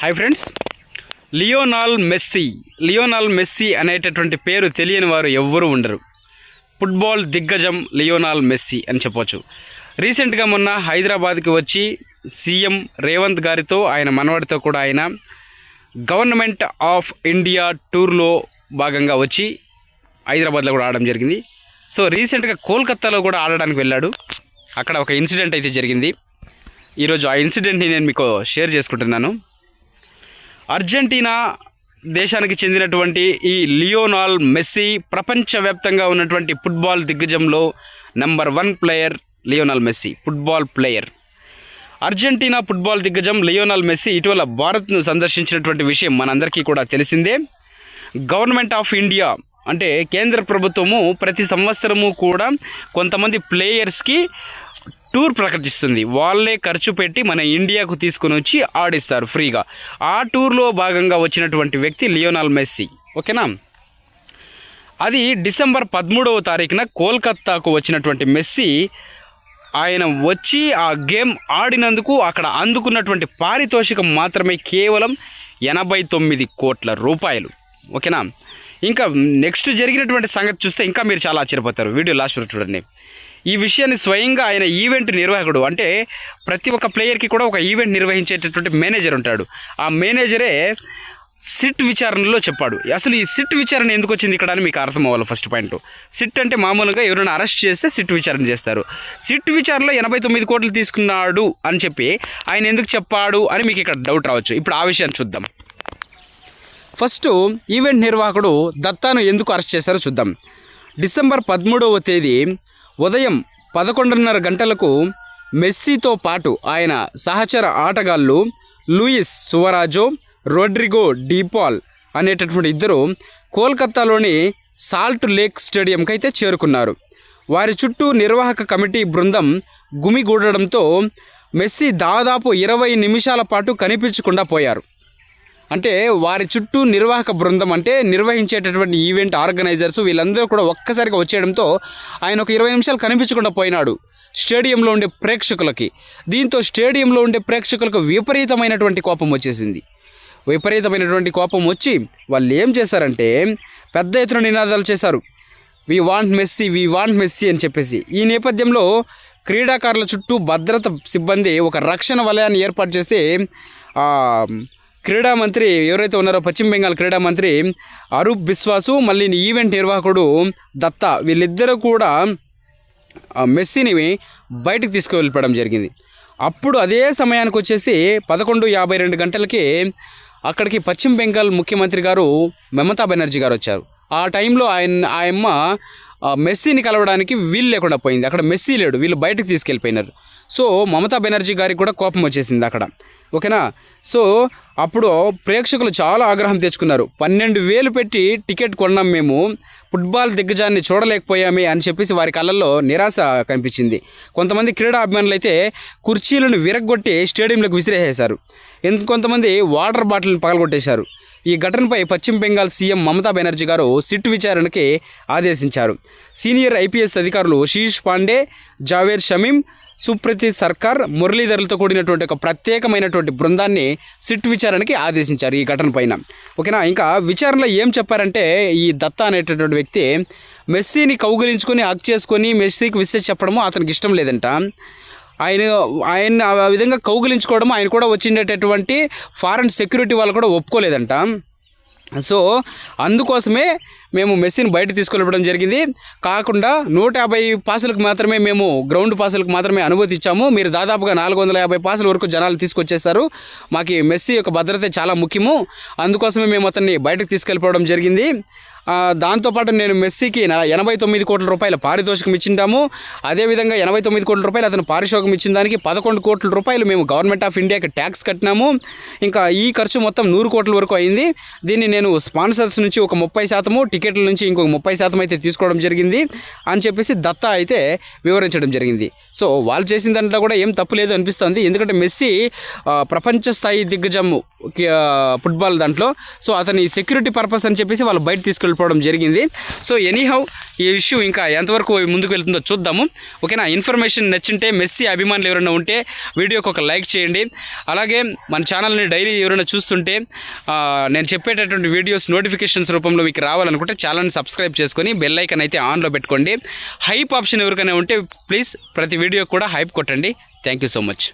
Hi friends Lionel Messi. Lionel Messi అనేటటువంటి పేరు తెలియని వారు ఎవ్వరూ ఉండరు. ఫుట్బాల్ దిగ్గజం లియోనాల్ మెస్సీ అని చెప్పొచ్చు. రీసెంట్గా మొన్న హైదరాబాద్కి వచ్చి సీఎం రేవంత్ గారితో ఆయన మనవడితో కూడా ఆయన గవర్నమెంట్ ఆఫ్ ఇండియా టూర్లో భాగంగా వచ్చి హైదరాబాద్లో కూడా ఆడడం జరిగింది. సో రీసెంట్గా కోల్కత్తాలో కూడా ఆడడానికి వెళ్ళాడు. అక్కడ ఒక ఇన్సిడెంట్ అయితే జరిగింది. ఈరోజు ఆ ఇన్సిడెంట్ని నేను మీకు షేర్ చేసుకుంటున్నాను. అర్జెంటీనా దేశానికి చెందినటువంటి ఈ లియోనాల్ మెస్సీ ప్రపంచవ్యాప్తంగా ఉన్నటువంటి football దిగ్గజంలో number one player Lionel Messi football player. Argentina football దిగ్గజం లియోనాల్ మెస్సీ ఇటీవల భారత్ను సందర్శించినటువంటి విషయం మనందరికీ కూడా తెలిసిందే. గవర్నమెంట్ ఆఫ్ ఇండియా అంటే కేంద్ర ప్రభుత్వము ప్రతి సంవత్సరము కూడా కొంతమంది ప్లేయర్స్కి టూర్ ప్రకటిస్తుంది. వాళ్ళే ఖర్చు పెట్టి మన ఇండియాకు తీసుకొని వచ్చి ఆడిస్తారు ఫ్రీగా. ఆ టూర్లో భాగంగా వచ్చినటువంటి వ్యక్తి లియోనాల్ మెస్సీ. ఓకేనా? అది డిసెంబర్ పదమూడవ తారీఖున కోల్కత్తాకు వచ్చినటువంటి మెస్సీ ఆయన వచ్చి ఆ గేమ్ ఆడినందుకు అక్కడ అందుకున్నటువంటి పారితోషికం మాత్రమే కేవలం ఎనభై తొమ్మిది కోట్ల రూపాయలు. ఓకేనా? ఇంకా నెక్స్ట్ జరిగినటువంటి సంగతి చూస్తే ఇంకా మీరు చాలా ఆశ్చర్యపోతారు. వీడియో లాస్ట్ చూడండి. ఈ విషయాన్ని స్వయంగా ఆయన ఈవెంట్ నిర్వాహకుడు అంటే ప్రతి ఒక్క ప్లేయర్కి కూడా ఒక ఈవెంట్ నిర్వహించేటటువంటి మేనేజర్ ఉంటాడు. ఆ మేనేజరే సిట్ విచారణలో చెప్పాడు. అసలు ఈ సిట్ విచారణ ఎందుకు వచ్చింది ఇక్కడ అని మీకు అర్థం అవ్వాలి ఫస్ట్ పాయింట్. సిట్ అంటే మామూలుగా ఎవరైనా అరెస్ట్ చేస్తే సిట్ విచారణ చేస్తారు. సిట్ విచారణలో ఎనభై తొమ్మిది కోట్లు తీసుకున్నాడు అని చెప్పి ఆయన ఎందుకు చెప్పాడు అని మీకు ఇక్కడ డౌట్ రావచ్చు. ఇప్పుడు ఆ విషయాన్ని చూద్దాం. ఫస్ట్ ఈవెంట్ నిర్వాహకుడు దత్తాను ఎందుకు అరెస్ట్ చేశారో చూద్దాం. డిసెంబర్ పదమూడవ తేదీ ఉదయం పదకొండున్నర గంటలకు మెస్సీతో పాటు ఆయన సహచర ఆటగాళ్ళు లూయిస్ సువరాజో రోడ్రిగో డీపాల్ అనేటటువంటి ఇద్దరు కోల్కత్తాలోని సాల్ట్ లేక్ స్టేడియంకి అయితే చేరుకున్నారు. వారి చుట్టూ నిర్వాహక కమిటీ బృందం గుమిగూడడంతో మెస్సీ దాదాపు ఇరవై నిమిషాల పాటు కనిపించకుండా పోయారు. అంటే వారి చుట్టూ నిర్వాహక బృందం అంటే నిర్వహించేటటువంటి ఈవెంట్ ఆర్గనైజర్స్ వీళ్ళందరూ కూడా ఒక్కసారిగా వచ్చేయడంతో ఆయన ఒక ఇరవై నిమిషాలు కనిపించకుండా పోయినాడు స్టేడియంలో ఉండే ప్రేక్షకులకి. దీంతో స్టేడియంలో ఉండే ప్రేక్షకులకు విపరీతమైనటువంటి కోపం వచ్చేసింది. విపరీతమైనటువంటి కోపం వచ్చి వాళ్ళు ఏం చేశారంటే పెద్ద ఎత్తున నినాదాలు చేశారు. We want Messi we want Messi అని చెప్పేసి. ఈ నేపథ్యంలో క్రీడాకారుల చుట్టూ భద్రత సిబ్బంది ఒక రక్షణ వలయాన్ని ఏర్పాటు చేసి క్రీడా మంత్రి ఎవరైతే ఉన్నారో పశ్చిమ బెంగాల్ క్రీడా మంత్రి అరూప్ బిశ్వాసు మళ్ళీ ఈవెంట్ నిర్వాహకుడు దత్తా వీళ్ళిద్దరూ కూడా మెస్సీని బయటకు తీసుకువెళ్ళిపోవడం జరిగింది. అప్పుడు అదే సమయానికి వచ్చేసి పదకొండు యాభై రెండు గంటలకి అక్కడికి పశ్చిమ బెంగాల్ ముఖ్యమంత్రి గారు మమతా బెనర్జీ గారు వచ్చారు. ఆ టైంలో ఆయన ఆయమ్మ మెస్సీని కలవడానికి వీలు లేకుండా పోయింది. అక్కడ మెస్సీ లేడు వీళ్ళు బయటకు తీసుకెళ్ళిపోయినారు. సో మమతా బెనర్జీ గారికి కూడా కోపం వచ్చేసింది అక్కడ. ఓకేనా? సో అప్పుడు ప్రేక్షకులు చాలా ఆగ్రహం తెచ్చుకున్నారు. పన్నెండు వేలు పెట్టి టికెట్ కొన్నాం మేము. ఫుట్బాల్ దిగ్గజాన్ని చూడలేకపోయామే అని చెప్పేసి వారి కళ్ళల్లో నిరాశ కనిపించింది. కొంతమంది క్రీడా అభిమానులు అయితే కుర్చీలను విరగ్గొట్టి స్టేడియంలోకి విసిరేసేశారు. ఇంకొంతమంది వాటర్ బాటిల్ని పగలగొట్టేశారు. ఈ ఘటనపై పశ్చిమ బెంగాల్ సీఎం మమతా బెనర్జీ గారు సిట్ విచారణకి ఆదేశించారు. సీనియర్ ఐపీఎస్ అధికారులు శీష్ పాండే జావేర్ షమీం సుప్రతి సర్కార్ మురళీధర్లతో కూడినటువంటి ఒక ప్రత్యేకమైనటువంటి బృందాన్ని సిట్ విచారణకి ఆదేశించారు ఈ ఘటన పైన. ఓకేనా? ఇంకా విచారణలో ఏం చెప్పారంటే ఈ దత్తా అనేటటువంటి వ్యక్తి మెస్సీని కౌగిలించుకొని హక్ చేసుకొని మెస్సీకి విషయం చెప్పడము అతనికి ఇష్టం లేదంట. ఆయన ఆయన ఆ విధంగా కౌగిలించుకోవడం ఆయన కూడా వచ్చిండేటటువంటి ఫారెన్ సెక్యూరిటీ వాళ్ళు కూడా ఒప్పుకోలేదంట. సో అందుకోసమే మేము మెస్సీని బయట తీసుకెళ్ళడం జరిగింది. కాకుండా నూట యాభై పాసులకు మాత్రమే మేము గ్రౌండ్ పాసులకు మాత్రమే అనుమతి ఇచ్చాము. మీరు దాదాపుగా నాలుగు వందల యాభై పాసుల వరకు జనాలు తీసుకొచ్చేశారు. మాకు మెస్సీ యొక్క భద్రత చాలా ముఖ్యము. అందుకోసమే మేము అతన్ని బయటకు తీసుకెళ్ళిపోవడం జరిగింది. దాంతోపాటు నేను మెస్సీకి ఎనభై తొమ్మిది కోట్ల రూపాయల పారితోషికం ఇచ్చిందాము. అదేవిధంగా ఎనభై తొమ్మిది కోట్ల రూపాయలు అతను పారితోషికం ఇచ్చిన దానికి పదకొండు కోట్ల రూపాయలు మేము గవర్నమెంట్ ఆఫ్ ఇండియాకి ట్యాక్స్ కట్టినాము. ఇంకా ఈ ఖర్చు మొత్తం నూరు కోట్ల వరకు అయింది. దీన్ని నేను స్పాన్సర్స్ నుంచి ఒక ముప్పై శాతము టికెట్ల నుంచి ఇంకొక ముప్పై శాతం అయితే తీసుకోవడం జరిగింది. అని చెప్పేసి దత్తా అయితే వివరించడం జరిగింది. సో వాళ్ళు చేసిన దాంట్లో కూడా ఏం తప్పు లేదు అనిపిస్తుంది. ఎందుకంటే మెస్సీ ప్రపంచ స్థాయి దిగ్గజం కి- ఫుట్బాల్ దాంట్లో. సో అతని సెక్యూరిటీ పర్పస్ అని చెప్పేసి వాళ్ళు బయట తీసుకెళ్ళిపోవడం జరిగింది. సో ఎనీహౌ ఈ ఇష్యూ ఇంకా ఎంతవరకు ముందుకు వెళ్తుందో చూద్దాము. ఓకేనా? ఇన్ఫర్మేషన్ నచ్చింటే మెస్సీ అభిమానులు ఎవరైనా ఉంటే వీడియోకి ఒక లైక్ చేయండి. అలాగే మన ఛానల్ని డైలీ ఎవరైనా చూస్తుంటే నేను చెప్పేటటువంటి వీడియోస్ నోటిఫికేషన్స్ రూపంలో మీకు రావాలనుకుంటే ఛానల్ని సబ్స్క్రైబ్ చేసుకొని బెల్ ఐకన్ అయితే ఆన్లో పెట్టుకోండి. హైప్ ఆప్షన్ ఎవరికైనా ఉంటే ప్లీజ్ ప్రతి వీడియో కూడా హైప్ కొట్టండి. Thank you so much